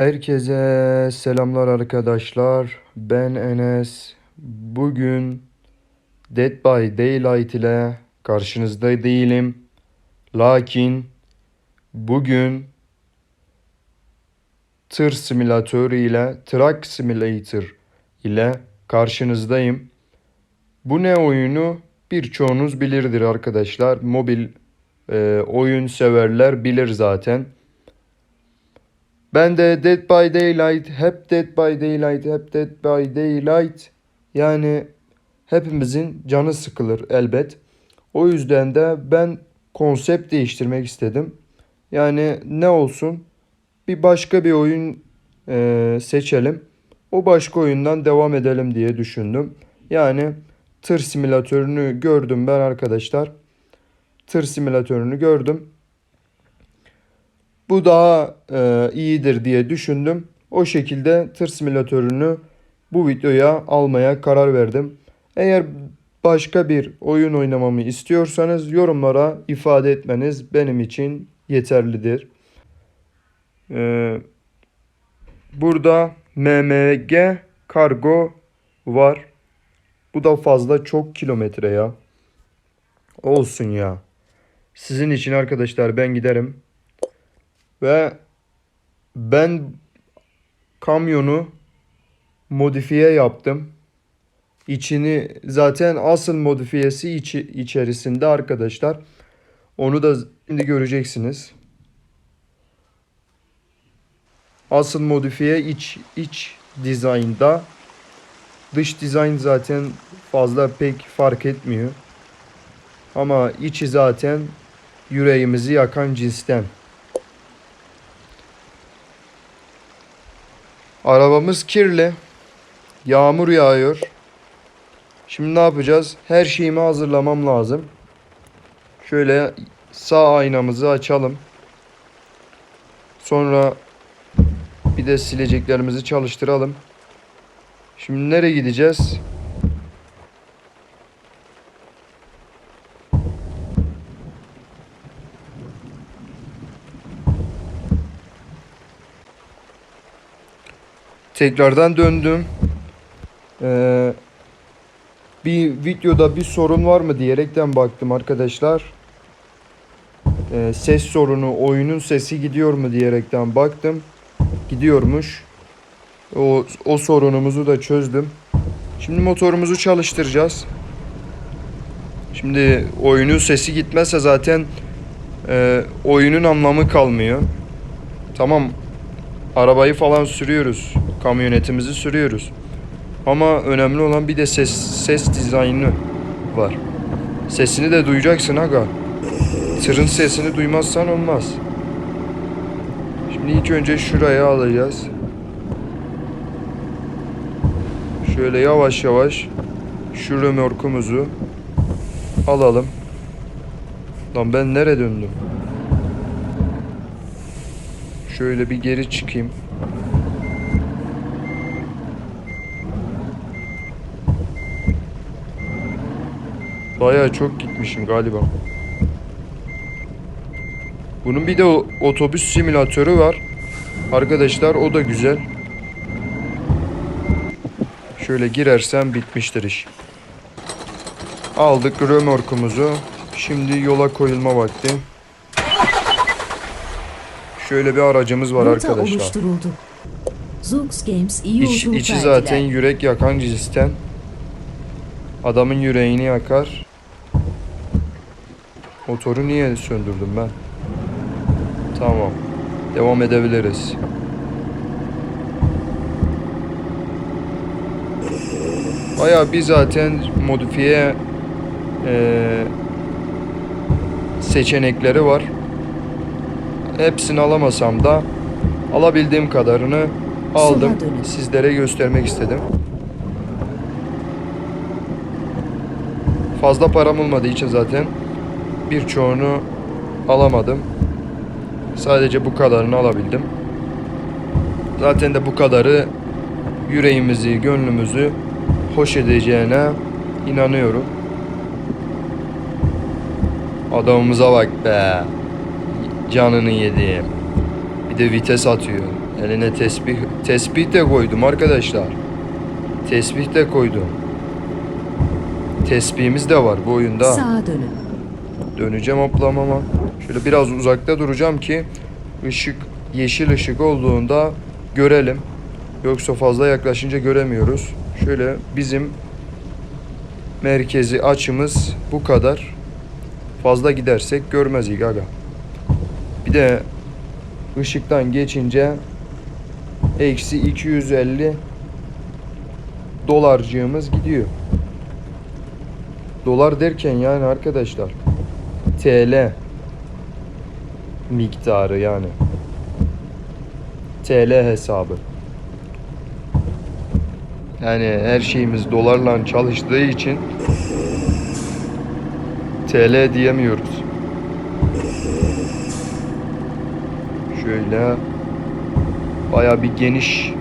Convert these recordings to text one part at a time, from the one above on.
Herkese selamlar arkadaşlar. Ben Enes. Bugün Dead by Daylight ile karşınızda değilim. Lakin bugün tır simülatörü ile Truck Simulator ile karşınızdayım. Bu ne oyunu birçoğunuz bilirdir arkadaşlar. Mobil e, oyun severler bilir zaten. Ben de Dead by Daylight, hep Dead by Daylight, hep Dead by Daylight. Yani hepimizin canı sıkılır elbet. O yüzden de ben konsept değiştirmek istedim. Yani ne olsun? Bir başka bir oyun e, seçelim. O başka oyundan devam edelim diye düşündüm. Yani tır simülatörünü gördüm ben arkadaşlar. Tır simülatörünü gördüm. Bu daha e, iyidir diye düşündüm. O şekilde tır simülatörünü bu videoya almaya karar verdim. Eğer başka bir oyun oynamamı istiyorsanız yorumlara ifade etmeniz benim için yeterlidir. Ee, burada MMG kargo var. Bu da fazla çok kilometre ya. Olsun ya. Sizin için arkadaşlar ben giderim. Ve ben kamyonu modifiye yaptım. İçini zaten asıl modifiyesi içi, içerisinde arkadaşlar. Onu da şimdi göreceksiniz. Asıl modifiye iç iç dizaynda. Dış dizayn zaten fazla pek fark etmiyor. Ama içi zaten yüreğimizi yakan cinsten. Arabamız kirli. Yağmur yağıyor. Şimdi ne yapacağız? Her şeyimi hazırlamam lazım. Şöyle sağ aynamızı açalım. Sonra bir de sileceklerimizi çalıştıralım. Şimdi nereye gideceğiz? Tekrardan döndüm. Ee, bir videoda bir sorun var mı diyerekten baktım arkadaşlar. Ee, ses sorunu, oyunun sesi gidiyor mu diyerekten baktım. Gidiyormuş. O, o sorunumuzu da çözdüm. Şimdi motorumuzu çalıştıracağız. Şimdi oyunun sesi gitmezse zaten e, oyunun anlamı kalmıyor. Tamam arabayı falan sürüyoruz. Kamyonetimizi sürüyoruz. Ama önemli olan bir de ses ses dizaynı var. Sesini de duyacaksın aga. Tırın sesini duymazsan olmaz. Şimdi ilk önce şuraya alacağız. Şöyle yavaş yavaş şu römorkumuzu alalım. Lan ben nereye döndüm? Şöyle bir geri çıkayım. Bayağı çok gitmişim galiba. Bunun bir de otobüs simülatörü var. Arkadaşlar o da güzel. Şöyle girersem bitmiştir iş. Aldık römorkumuzu. Şimdi yola koyulma vakti. Şöyle bir aracımız var Rota arkadaşlar. oluşturuldu. Zoox Games iyi İç, yolculuklar içi zaten diler. yürek yakan cinsten. Adamın yüreğini yakar. Motoru niye söndürdüm ben? Tamam. Devam edebiliriz. Bayağı bir zaten modifiye eee, seçenekleri var. Hepsini alamasam da alabildiğim kadarını aldım. Sizlere göstermek istedim. Fazla param olmadığı için zaten birçoğunu alamadım. Sadece bu kadarını alabildim. Zaten de bu kadarı yüreğimizi, gönlümüzü hoş edeceğine inanıyorum. Adamımıza bak be. Canını yedi. Bir de vites atıyor. Eline tesbih tesbih de koydum arkadaşlar. Tesbih de koydum. Tesbihimiz de var bu oyunda. Sağa dönün. Döneceğim hoplamama. Şöyle biraz uzakta duracağım ki ışık yeşil ışık olduğunda görelim. Yoksa fazla yaklaşınca göremiyoruz. Şöyle bizim merkezi açımız bu kadar. Fazla gidersek görmezdik aga. Bir de ışıktan geçince eksi 250 dolarcığımız gidiyor. Dolar derken yani arkadaşlar TL miktarı yani. TL hesabı. Yani her şeyimiz dolarla çalıştığı için TL diyemiyoruz. Şöyle baya bir geniş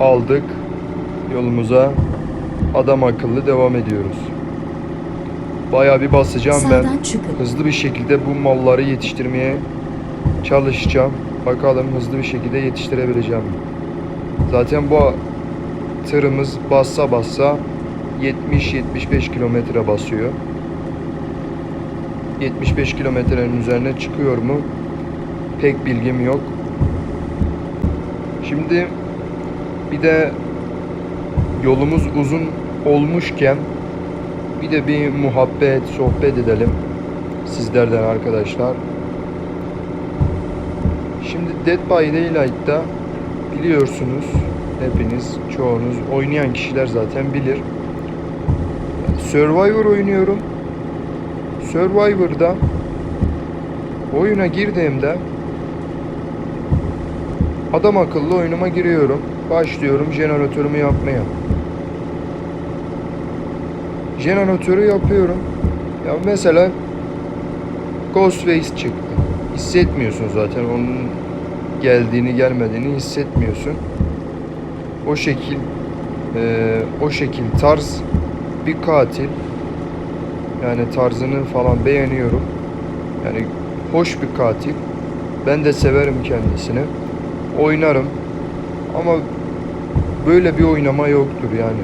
aldık yolumuza adam akıllı devam ediyoruz. Baya bir basacağım ben hızlı bir şekilde bu malları yetiştirmeye çalışacağım. Bakalım hızlı bir şekilde yetiştirebileceğim. Zaten bu tırımız bassa bassa 70-75 kilometre basıyor. 75 kilometrenin üzerine çıkıyor mu? Pek bilgim yok. Şimdi bir de yolumuz uzun olmuşken bir de bir muhabbet, sohbet edelim sizlerden arkadaşlar. Şimdi Dead by Daylight'ta biliyorsunuz hepiniz, çoğunuz oynayan kişiler zaten bilir. Survivor oynuyorum. Survivor'da oyuna girdiğimde adam akıllı oyunuma giriyorum. Başlıyorum jeneratörümü yapmaya. Jeneratörü yapıyorum. Ya mesela Ghostface çıktı. Hissetmiyorsun zaten onun geldiğini gelmediğini hissetmiyorsun. O şekil eee, o şekil tarz bir katil. Yani tarzını falan beğeniyorum. Yani hoş bir katil. Ben de severim kendisini. Oynarım. Ama böyle bir oynama yoktur yani.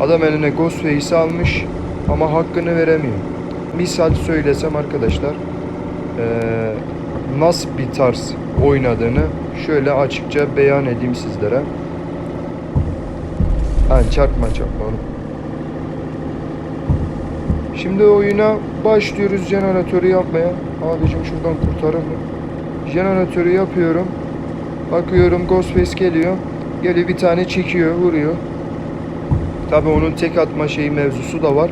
Adam eline Ghostface'i almış ama hakkını veremiyor. Misal söylesem arkadaşlar nasıl bir tarz oynadığını şöyle açıkça beyan edeyim sizlere. Ha, çarpma çarpma oğlum. Şimdi oyuna başlıyoruz jeneratörü yapmaya. Abicim şuradan kurtarır mı? Jeneratörü yapıyorum. Bakıyorum Ghostface geliyor. Geliyor bir tane çekiyor, vuruyor. Tabi onun tek atma şeyi mevzusu da var.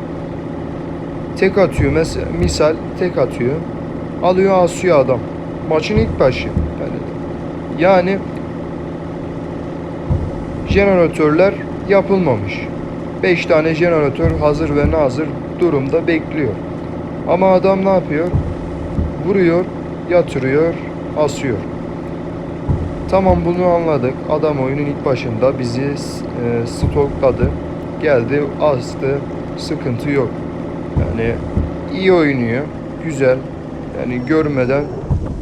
Tek atıyor mesela misal tek atıyor. Alıyor asıyor adam. Maçın ilk başı. Yani, yani jeneratörler yapılmamış. 5 tane jeneratör hazır ve nazır durumda bekliyor. Ama adam ne yapıyor? Vuruyor, yatırıyor, asıyor. Tamam bunu anladık. Adam oyunun ilk başında bizi e, stokladı. Geldi, astı. Sıkıntı yok. Yani iyi oynuyor. Güzel. Yani görmeden,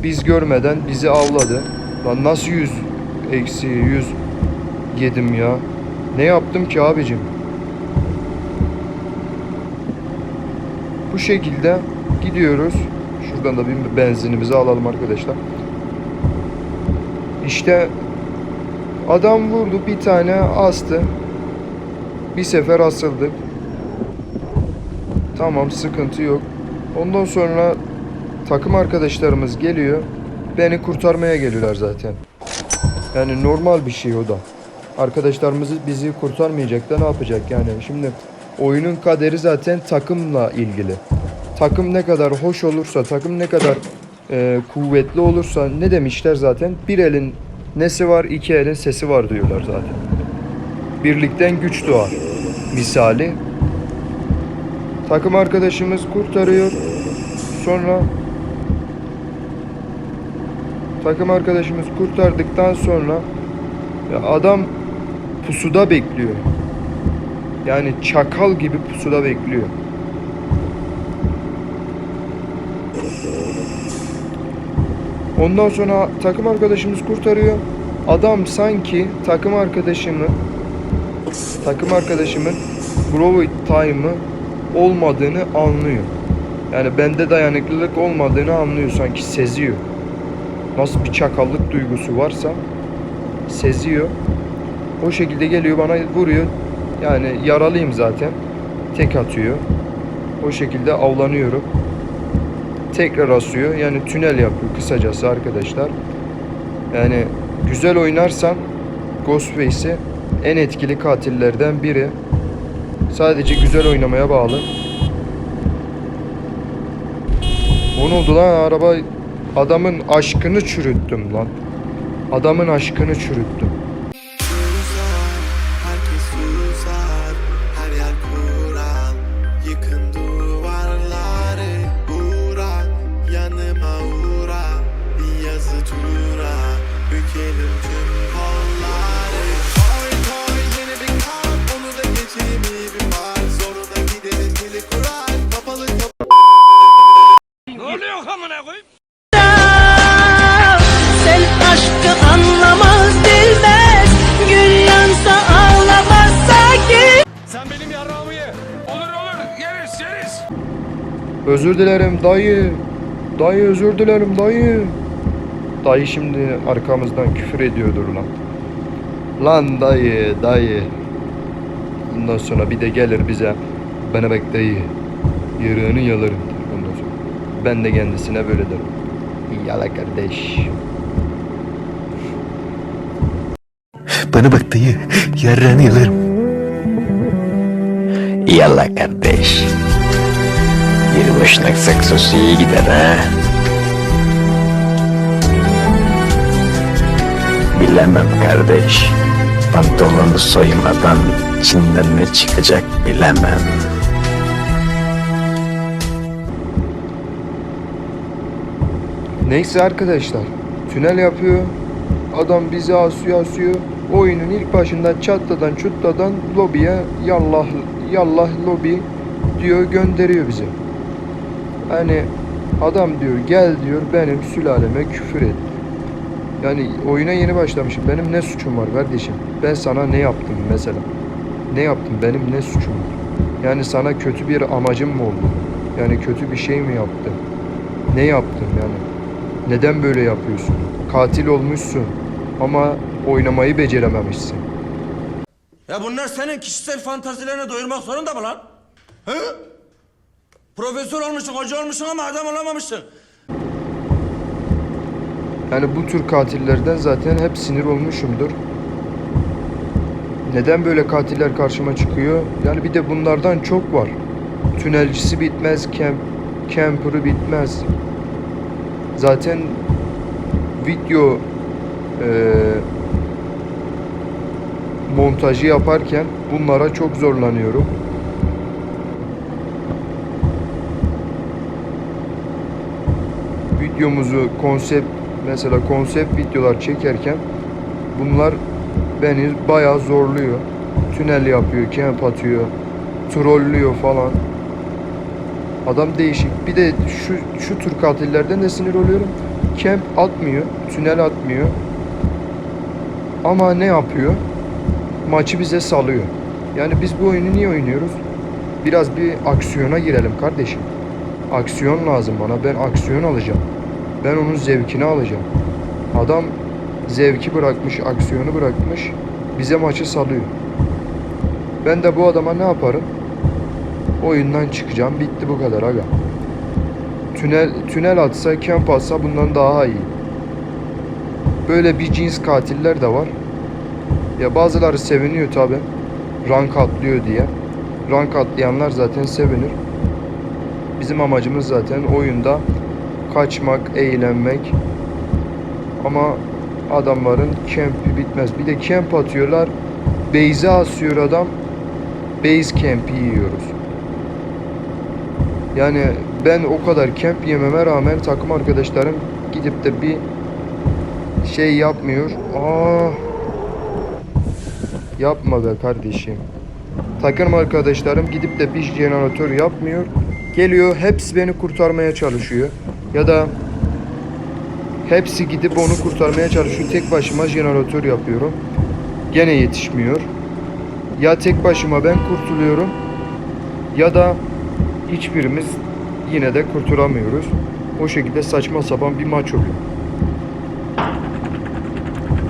biz görmeden bizi avladı. Lan nasıl 100 eksi 100 yedim ya. Ne yaptım ki abicim? Bu şekilde gidiyoruz. Şuradan da bir benzinimizi alalım arkadaşlar. İşte adam vurdu bir tane astı. Bir sefer asıldık. Tamam sıkıntı yok. Ondan sonra takım arkadaşlarımız geliyor. Beni kurtarmaya geliyorlar zaten. Yani normal bir şey o da. Arkadaşlarımız bizi kurtarmayacak da ne yapacak yani? Şimdi oyunun kaderi zaten takımla ilgili. Takım ne kadar hoş olursa, takım ne kadar e, kuvvetli olursa ne demişler zaten? Bir elin nesi var, iki elin sesi var diyorlar zaten. Birlikten güç doğar. Misali. Takım arkadaşımız kurtarıyor. Sonra takım arkadaşımız kurtardıktan sonra adam pusuda bekliyor. Yani çakal gibi pusuda bekliyor. Ondan sonra takım arkadaşımız kurtarıyor. Adam sanki takım arkadaşımı takım arkadaşımın Bravo time'ı olmadığını anlıyor. Yani bende dayanıklılık olmadığını anlıyor sanki seziyor. Nasıl bir çakallık duygusu varsa seziyor. O şekilde geliyor bana vuruyor. Yani yaralıyım zaten. Tek atıyor. O şekilde avlanıyorum. Tekrar asıyor. Yani tünel yapıyor kısacası arkadaşlar. Yani güzel oynarsan Ghostface'i en etkili katillerden biri. Sadece güzel oynamaya bağlı. O ne oldu lan araba adamın aşkını çürüttüm lan. Adamın aşkını çürüttüm. Özür dilerim dayı. Dayı özür dilerim dayı. Dayı şimdi arkamızdan küfür ediyordur lan. Lan dayı dayı. Ondan sonra bir de gelir bize. Bana bak dayı. Yarığını yalarım ondan sonra. Ben de kendisine böyle derim. Yala kardeş. Bana bak dayı, yarrağını yalarım. Yallah kardeş. Bir boşnak saksosu iyi gider ha. Bilemem kardeş. Pantolonu soymadan içinden ne çıkacak bilemem. Neyse arkadaşlar. Tünel yapıyor. Adam bizi asıyor asıyor. Oyunun ilk başında çatladan çutladan lobiye yallah yallah lobi diyor gönderiyor bizi. Hani adam diyor gel diyor benim sülaleme küfür et. Yani oyuna yeni başlamışım. Benim ne suçum var kardeşim? Ben sana ne yaptım mesela? Ne yaptım? Benim ne suçum var? Yani sana kötü bir amacım mı oldu? Yani kötü bir şey mi yaptım? Ne yaptım yani? Neden böyle yapıyorsun? Katil olmuşsun ama oynamayı becerememişsin. Ya bunlar senin kişisel fantazilerine doyurmak zorunda mı lan? He? Profesör olmuşsun, hoca olmuşsun ama adam olamamışsın. Yani bu tür katillerden zaten hep sinir olmuşumdur. Neden böyle katiller karşıma çıkıyor? Yani bir de bunlardan çok var. Tünelcisi bitmez, camp, camper'ı bitmez. Zaten video eee, montajı yaparken bunlara çok zorlanıyorum. Videomuzu konsept mesela konsept videolar çekerken bunlar beni bayağı zorluyor. Tünel yapıyor, camp atıyor, trollüyor falan. Adam değişik. Bir de şu şu tür katillerden de sinir oluyorum. Camp atmıyor, tünel atmıyor. Ama ne yapıyor? Maçı bize salıyor. Yani biz bu oyunu niye oynuyoruz? Biraz bir aksiyona girelim kardeşim. Aksiyon lazım bana. Ben aksiyon alacağım. Ben onun zevkini alacağım. Adam zevki bırakmış, aksiyonu bırakmış. Bize maçı salıyor. Ben de bu adama ne yaparım? Oyundan çıkacağım. Bitti bu kadar aga. Tünel tünel atsa, kamp atsa bundan daha iyi. Böyle bir cins katiller de var. Ya bazıları seviniyor tabi. Rank atlıyor diye. Rank atlayanlar zaten sevinir. Bizim amacımız zaten oyunda kaçmak, eğlenmek. Ama adamların kempi bitmez. Bir de kemp atıyorlar. Base'e asıyor adam. Base camp'i yiyoruz. Yani ben o kadar kemp yememe rağmen takım arkadaşlarım gidip de bir şey yapmıyor. Aa, yapma be kardeşim. Takım arkadaşlarım gidip de bir jeneratör yapmıyor. Geliyor hepsi beni kurtarmaya çalışıyor. Ya da Hepsi gidip onu kurtarmaya çalışıyor. Tek başıma jeneratör yapıyorum. Gene yetişmiyor. Ya tek başıma ben kurtuluyorum ya da hiçbirimiz yine de kurtulamıyoruz. O şekilde saçma sapan bir maç oluyor.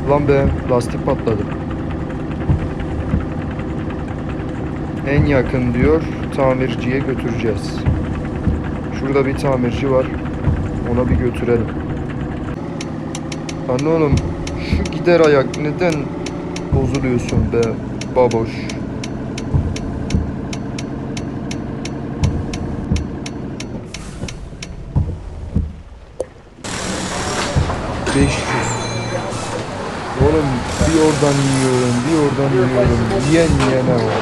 Lan be lastik patladı. En yakın diyor tamirciye götüreceğiz. Şurada bir tamirci var. Ona bir götürelim. Lan oğlum şu gider ayak neden bozuluyorsun be baboş. Beş yüz. Oğlum bir oradan yiyorum, bir oradan yiyorum. Yiyen yiyene var.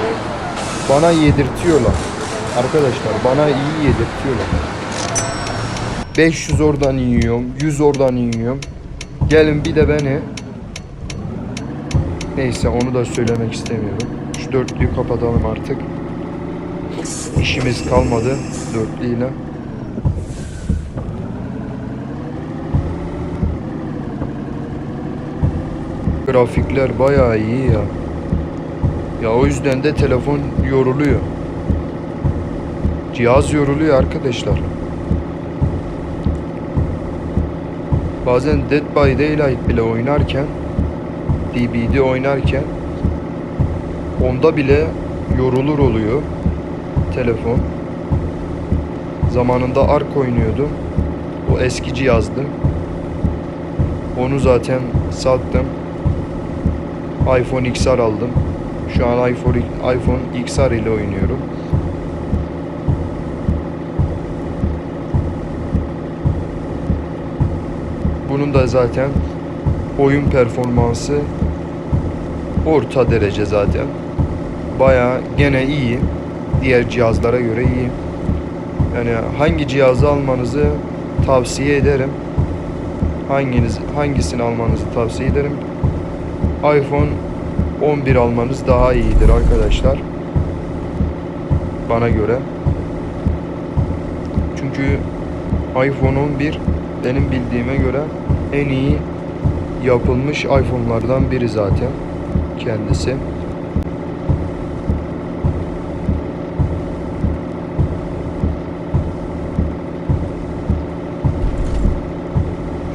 Bana yedirtiyorlar. Arkadaşlar bana iyi yedirtiyorlar. 500 oradan yiyorum, 100 oradan yiyorum. Gelin bir de beni. Neyse onu da söylemek istemiyorum. Şu dörtlüyü kapatalım artık. İşimiz kalmadı dörtlüyle. Grafikler bayağı iyi ya. Ya o yüzden de telefon yoruluyor. Cihaz yoruluyor arkadaşlar. Bazen Dead by Daylight bile oynarken DBD oynarken onda bile yorulur oluyor telefon. Zamanında Ark oynuyordum. O eski cihazdı. Onu zaten sattım. iPhone XR aldım. Şu an iPhone iPhone XR ile oynuyorum. Bunun da zaten oyun performansı orta derece zaten. Baya gene iyi. Diğer cihazlara göre iyi. Yani hangi cihazı almanızı tavsiye ederim. Hanginiz hangisini almanızı tavsiye ederim. iPhone 11 almanız daha iyidir arkadaşlar. Bana göre. Çünkü iPhone 11 benim bildiğime göre en iyi yapılmış iPhone'lardan biri zaten kendisi.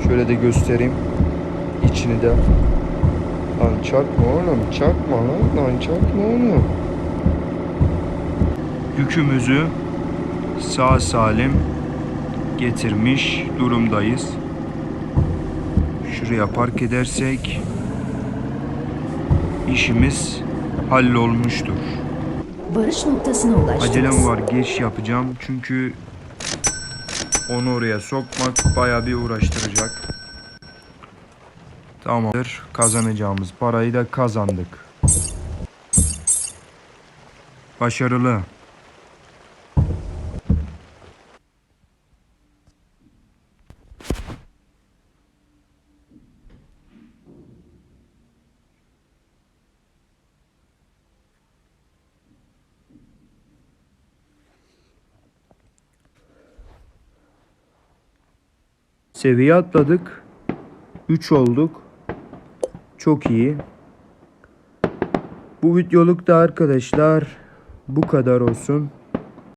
Şöyle de göstereyim içini de. Lan çarpma oğlum çarpma lan lan çarpma oğlum. Yükümüzü sağ salim getirmiş durumdayız. Şuraya park edersek işimiz hallolmuştur. Varış noktasına ulaştınız. Acelem var geç yapacağım çünkü onu oraya sokmak baya bir uğraştıracak. Tamamdır. Kazanacağımız parayı da kazandık. Başarılı. Seviye atladık. 3 olduk. Çok iyi. Bu videoluk da arkadaşlar bu kadar olsun.